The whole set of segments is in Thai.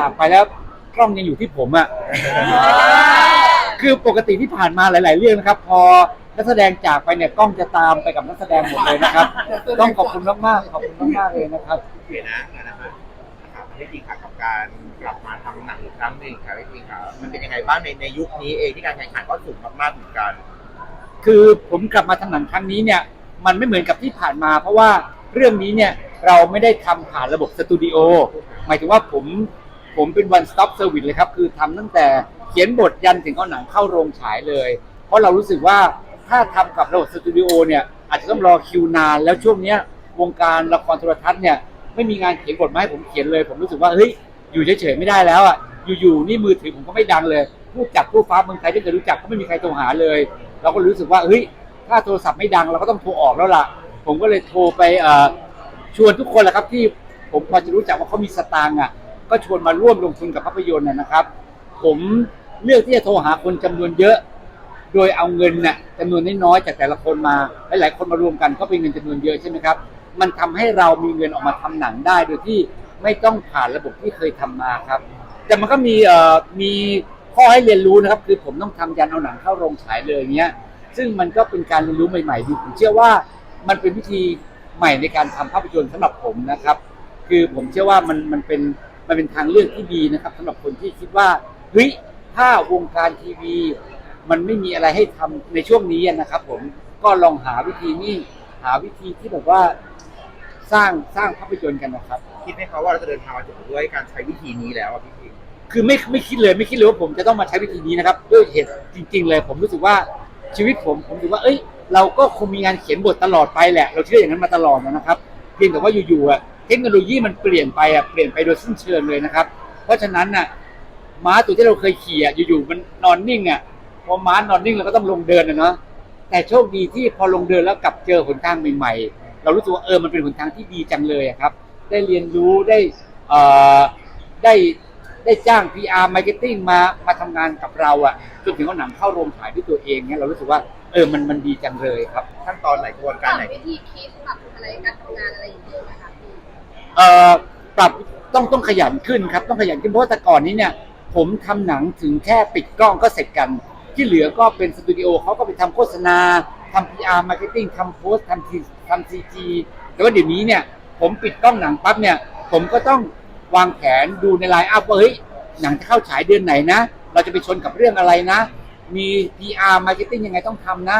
จากไปแล้วกล้องยังอยู่ที่ผมอะคือปกติที่ผ่านมาหลาย ๆ เรื่องนะครับ พอนักแสดงจากไปเนี่ยกล้องจะตามไปกับนักแสดงหมดเลยนะครับ ต้องขอบคุณมากๆขอบคุณมากๆเลยนะครับ โอเคนะนะครับนะครับพี่จริงค่ะกับการกลับมาทำหนังอีกครั้งหนึ่งค่ะพี่จริงค่ะมันเป็นยังไงบ้างในในยุคนี้เองที่การแข่งขันก็สูงมากๆเหมือนกันคือผมกลับมาทำหนังครั้งนี้เนี่ย มันไม่เหมือนกับที่ผ่านมา เพราะว่าเรื่องนี้เนี่ยเราไม่ได้ทำผ่านระบบสตูดิโอหมายถึงว่าผม ผมเป็น one stop service เลยครับ คือทำตั้งแต่เขียนบทยันถึงเอาหนังเข้าโรงฉายเลย เพราะเรารู้สึกว่าถ้าทำกับระบบสตูดิโอเนี่ยอาจจะต้องรอคิวนาน แล้วช่วงเนี้ยวงการละครโทรทัศน์เนี่ยไม่มีงานเขียนบทมาให้ผมเขียนเลย ผมรู้สึกว่าเฮ้ยอยู่เฉยๆไม่ได้แล้วอะอยู่ๆนี่มือถือผมก็ไม่ดังเลยผู้จัดผู้ฟ้าเมืองไทยที่เคยรู้จักก็ไม่มีใครโทรหาเลย เราก็รู้สึกว่าเฮ้ยถ้าโทรศัพท์ไม่ดังเราก็ต้องโทรออกแล้วล่ะ ผมก็เลยโทรไปเอ่อชวนทุกคนแหละครับที่ผมพอจะรู้จักว่าเขามีสตางค์อะ ก็ชวนมาร่วมลงทุนกับภาพยนตร์นะครับ ผมเลือกที่จะโทรหาคนจำนวนเยอะ โดยเอาเงินน่ะจำนวนน้อยๆจากแต่ละคนมาหลายๆคนมารวมกันก็เป็นเงินจำนวนเยอะใช่ไหมครับมันทำให้เรามีเงินออกมาทำหนังได้โดยที่ไม่ต้องผ่านระบบที่เคยทำมาครับ แต่มันก็มีเอ่อมีข้อให้เรียนรู้นะครับ คือผมต้องทำยันเอาหนังเข้าโรงฉายเลยอย่างเงี้ย ซึ่งมันก็เป็นการเรียนรู้ใหม่ๆดีผมเชื่อว่ามันเป็นวิธีใหม่ในการทำภาพยนตร์สำหรับผมนะครับ คือผมเชื่อว่ามันมันเป็น มันเป็นทางเลือกที่ดีนะครับสำหรับคนที่คิดว่าเฮ้ยถ้าวงการทีวี มันไม่มีอะไรให้ทำในช่วงนี้นะครับผมก็ลองหาวิธีนี้หาวิธีที่แบบว่าสร้างสร้างภาพยนตร์กันนะครับ คิดไหมคะว่าเราจะเดินทางมาถึงด้วยการใช้วิธีนี้แล้วอะพี่จริงคือไม่ไม่คิดเลยไม่คิดเลยว่าผมจะต้องมาใช้วิธีนี้นะครับด้วยเหตุจริง ๆ เลย ผมรู้สึกว่าชีวิตผมผมรู้สึกว่า เอ้ย เราก็คงมีงานเขียนบทตลอดไปแหละ เราเชื่ออย่างนั้นมาตลอดนะครับ เพียงแต่ว่าอยู่ๆอะ เทคโนโลยีมันเปลี่ยนไปอะเปลี่ยนไปโดยสิ้นเชิงเลยนะครับ เพราะฉะนั้นน่ะม้าตัวที่เราเคยขี่อะอยู่ๆมันนอนนิ่งอะพอม้านอนนิ่งเราก็ต้องลงเดินอะเนาะแต่โชคดีที่พอลงเดินแล้วกลับเจอหนทางใหม่ๆ เรารู้สึกว่าเออมันเป็นหนทางที่ดีจังเลยอะครับ ได้เรียนรู้ได้เอ่อได้ได้จ้าง PR Marketing มามาทำงานกับเราอะจนถึงเอาหนังเข้าโรงฉายด้วยตัวเองเนี่ยเรารู้สึกว่าเออมันมันดีจังเลยครับ ขั้นตอนไหนกระบวนปการรับไหน วิธีคิดปรับอะไรการทำงานอะไรอย่างเงี้ยไหมคะพี่ เอ่อปรับต้องต้องขยันขึ้นครับ ต้องขยันขึ้นเพราะว่าแต่ก่อนนี้เนี่ย ผมทำหนังถึงแค่ปิดกล้องก็เสร็จกัน ที่เหลือก็เป็นสตูดิโอเขาก็ไปทำโฆษณาทำ PR Marketing ทำโพสต์ทำทีทำซีจีแต่ว่าเดี๋ยวนี้เนี่ย ผมปิดกล้องหนังปั๊บเนี่ย ผมก็ต้องวางแผนดูในไลน์อัพว่าเฮ้ยหนังจะเข้าฉายเดือนไหนนะ เราจะไปชนกับเรื่องอะไรนะ มี PR Marketing ยังไงต้องทำนะ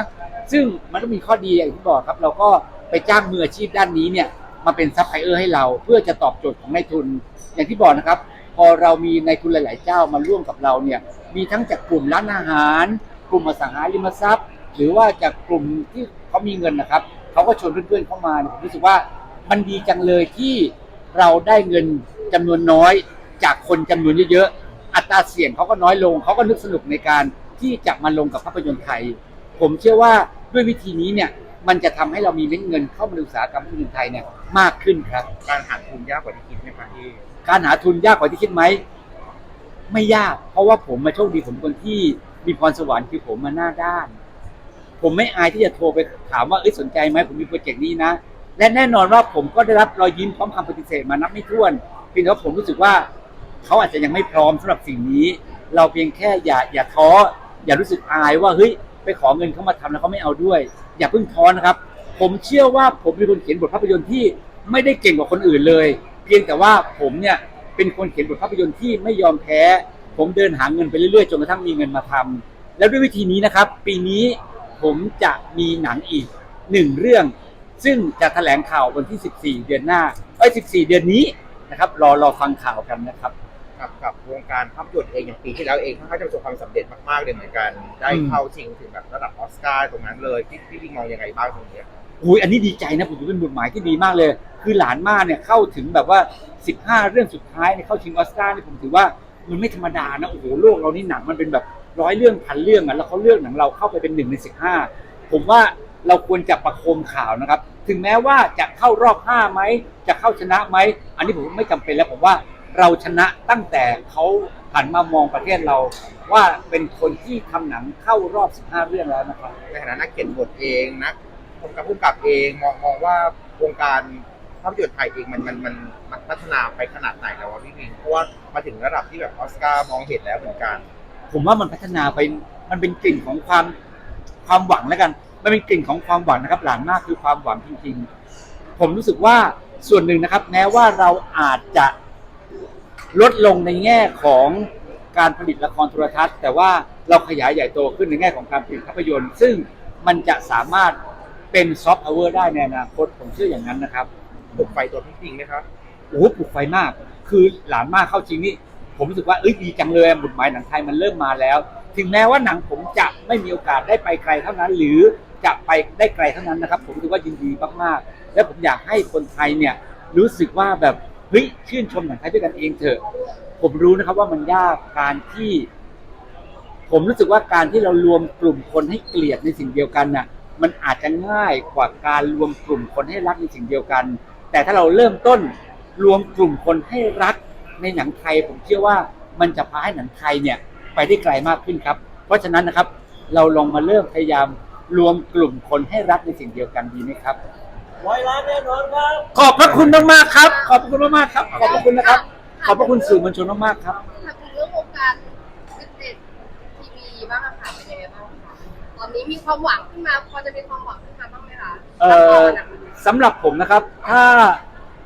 ซึ่งมันก็มีข้อดีอย่างที่บอกครับ เราก็ไปจ้างมืออาชีพด้านนี้เนี่ย มาเป็นซัพพลายเออร์ให้เราเพื่อจะตอบโจทย์ของนายทุน อย่างที่บอกนะครับ พอเรามีนายทุนหลาย ๆ เจ้ามาร่วมกับเราเนี่ยมีทั้งจากกลุ่มร้านอาหาร กลุ่มอสังหาริมทรัพย์ หรือว่าจากกลุ่มที่เขามีเงินนะครับเขาก็ชวนเพื่อน ๆ เข้ามาผมรู้สึกว่ามันดีจังเลยที่เราได้เงินจำนวนน้อย จากคนจำนวนเยอะ ๆ อัตราเสี่ยงเขาก็น้อยลงเขาก็นึกสนุกในการที่จะมาลงกับภาพยนตร์ไทย ผมเชื่อว่าด้วยวิธีนี้เนี่ยมันจะทำให้เรามีเม็ดเงินเข้ามาในอุตสาหกรรมภาพยนตร์ไทยเนี่ย มากขึ้นครับ การหาทุนยากกว่าที่คิดไหมคะพี่การหาทุนยากกว่าที่คิดไหมไม่ยาก เพราะว่าผมมาโชคดีผมเป็นคนที่มีพรสวรรค์คือผมมาหน้าด้าน ผมไม่อายที่จะโทรไปถามว่าเอ้ยสนใจไหมผมมีโปรเจกต์นี้นะ และแน่นอนว่าผมก็ได้รับรอยยิ้มพร้อมคำปฏิเสธมานับไม่ถ้วนเพียงแต่ว่าผมรู้สึกว่าเขาอาจจะยังไม่พร้อมสำหรับสิ่งนี้ เราเพียงแค่อย่าอย่าท้ออย่ารู้สึกอายว่าเฮ้ยไปขอเงินเขามาทำแล้วเขาไม่เอาด้วย อย่าเพิ่งท้อนะครับ ผมเชื่อว่าผมเป็นคนเขียนบทภาพยนตร์ที่ไม่ได้เก่งกว่าคนอื่นเลย เพียงแต่ว่าผมเนี่ยเป็นคนเขียนบทภาพยนตร์ที่ไม่ยอมแพ้ ผมเดินหาเงินไปเรื่อยๆจนกระทั่งมีเงินมาทำแล้วด้วยวิธีนี้นะครับ ปีนี้ผมจะมีหนังอีกหนึ่งเรื่อง ซึ่งจะแถลงข่าววันที่ 14 เดือนหน้าเอ้14 เดือนนี้นะครับ รอรอฟังข่าวกันนะครับกับกับวงการภาพยนตร์เองอย่างปีที่แล้วเองค่อนข้างจะประสบความสำเร็จมากๆเลยเหมือนกัน ได้เข้าชิงถึงแบบระดับออสการ์ตรงนั้นเลยพี่พี่มองยังไงบ้างตรงนี้ อุ้ยอันนี้ดีใจนะผมถือเป็นบุญหมายที่ดีมากเลย คือหลานมากเนี่ยเข้าถึงแบบว่า 15 เรื่องสุดท้ายเนี่ยเข้าชิงออสการ์นี่ผมถือว่ามันไม่ธรรมดานะโอ้โหโลกเรานี่หนังมันเป็นแบบร้อยเรื่องพันเรื่องอะแล้วเขาเลือกหนังเราเข้าไปเป็นหนึ่งในสิบห้าผมว่าเราควรจะประโคมข่าวนะครับ ถึงแม้ว่าจะเข้ารอบห้าไหมจะเข้าชนะไหมอันนี้ผมไม่จำเป็นแล้วผมว่าเราชนะตั้งแต่เขาหันมามองประเทศเรา ว่าเป็นคนที่ทำหนังเข้ารอบ 15 เรื่องแล้วนะครับในฐานะนักเขียนบทเองนัก กำกับผู้กับเองมองมองว่าวงการภาพยนตร์ไทยเองมันมันมันมันพัฒนาไปขนาดไหนแล้ววะพี่พิงเพราะว่ามาถึงระดับที่แบบออสการ์มองเห็นแล้วเหมือนกัน ผมว่ามันพัฒนาไปมันเป็นกลิ่นของความความหวังแล้วกันมันเป็นกลิ่นของความหวังนะครับ หลานมากคือความหวังจริงๆ ผมรู้สึกว่าส่วนหนึ่งนะครับ แม้ว่าเราอาจจะลดลงในแง่ของการผลิตละครโทรทัศน์ แต่ว่าเราขยายใหญ่โตขึ้นในแง่ของการผลิตภาพยนตร์ ซึ่งมันจะสามารถ เป็นซอฟต์พาวเวอร์ได้ในอนาคตผมเชื่ออย่างนั้นนะครับปลุกไฟตัวพี่พิงไหมครับโอ้โหปลุกไฟมาก คือหลานมากเข้าจริงนี่ผมรู้สึกว่าเอ้ยดีจังเลยบุญหมายหนังไทยมันเริ่มมาแล้ว ถึงแม้ว่าหนังผมจะไม่มีโอกาสได้ไปไกลเท่านั้น หรือจะไปได้ไกลเท่านั้นนะครับ ผมรู้สึกว่ายินดีมากๆ และผมอยากให้คนไทยเนี่ยรู้สึกว่าแบบเฮ้ยชื่นชมหนังไทยด้วยกันเองเถอะ ผมรู้นะครับว่ามันยากการที่ ผมรู้สึกว่าการที่เรารวมกลุ่มคนให้เกลียดในสิ่งเดียวกันน่ะ มันอาจจะง่ายกว่าการรวมกลุ่มคนให้รักในสิ่งเดียวกัน แต่ถ้าเราเริ่มต้นรวมกลุ่มคนให้รักในหนังไทย ผมเชื่อว่ามันจะพาให้หนังไทยเนี่ยไปได้ไกลมากขึ้นครับ เพราะฉะนั้นนะครับเราลองมาเริ่มพยายามรวมกลุ่มคนให้รักในสิ่งเดียวกันดีไหมครับ ร้อยล้านแน่นอนครับ ขอบพระคุณมากๆครับ ขอบพระคุณมากๆครับ ขอบพระคุณนะครับ ขอบพระคุณสื่อมวลชนมากๆครับ นี้มีความหวังขึ้นมาพอจะมีความหวังขึ้นมาบ้างไหมคะเอ่อสำหรับผมนะครับ ถ้า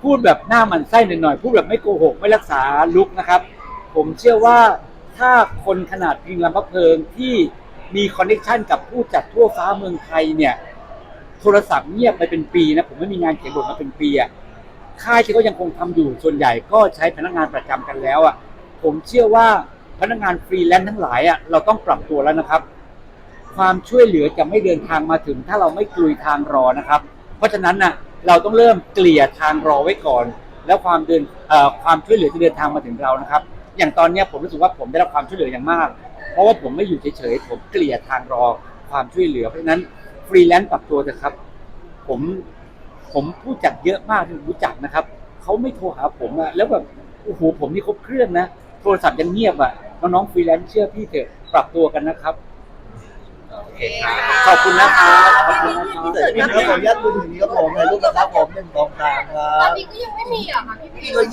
พูดแบบหน้ามันไส้หน่อยๆพูดแบบไม่โกหกไม่รักษาลุกนะครับ ผมเชื่อว่าถ้าคนขนาดพิงลำพะเพลิงที่มีคอนเนคชันกับผู้จัดทั่วฟ้าเมืองไทยเนี่ยโทรศัพท์เงียบไปเป็นปีนะผมไม่มีงานเขียนบทมาเป็นปีอะค่ายที่เขายังคงทำอยู่ส่วนใหญ่ก็ใช้พนักงานประจำกันแล้วอะผมเชื่อว่าพนักงานฟรีแลนซ์ทั้งหลายอะเราต้องปรับตัวแล้วนะครับ ความช่วยเหลือจะไม่เดินทางมาถึง ถ้าเราไม่กลุยทางรอนะครับ เพราะฉะนั้นน่ะเราต้องเริ่มเกลี่ยทางรอไว้ก่อน แล้วความเดินความช่วยเหลือจะเดินทางมาถึงเรานะครับ อย่างตอนนี้ผมรู้สึกว่าผมได้รับความช่วยเหลืออย่างมาก เพราะว่าผมไม่อยู่เฉยๆผมเกลี่ยทางรอความช่วยเหลือ เพราะฉะนั้นฟรีแลนซ์ปรับตัวเถอะครับ ผมผมผู้จัดเยอะมากที่ผมรู้จักนะครับเขาไม่โทรหาผมอะแล้วแบบโอ้โหผมนี่ครบเครื่องนะ โทรศัพท์ยังเงียบอะน้องๆฟรีแลนซ์เชื่อพี่เถอะปรับตัวกันนะครับ เคครับขอบคุณนะครับขอบคุณนะครับพี่เต๋อพี่ครับผมยัดมือถือนี้ครับผมในรูปนะครับผมหนึ่งสองสามครัตอนบนี้ก็ยังไม่มีเหรอคะพี่พี่ พี่เลย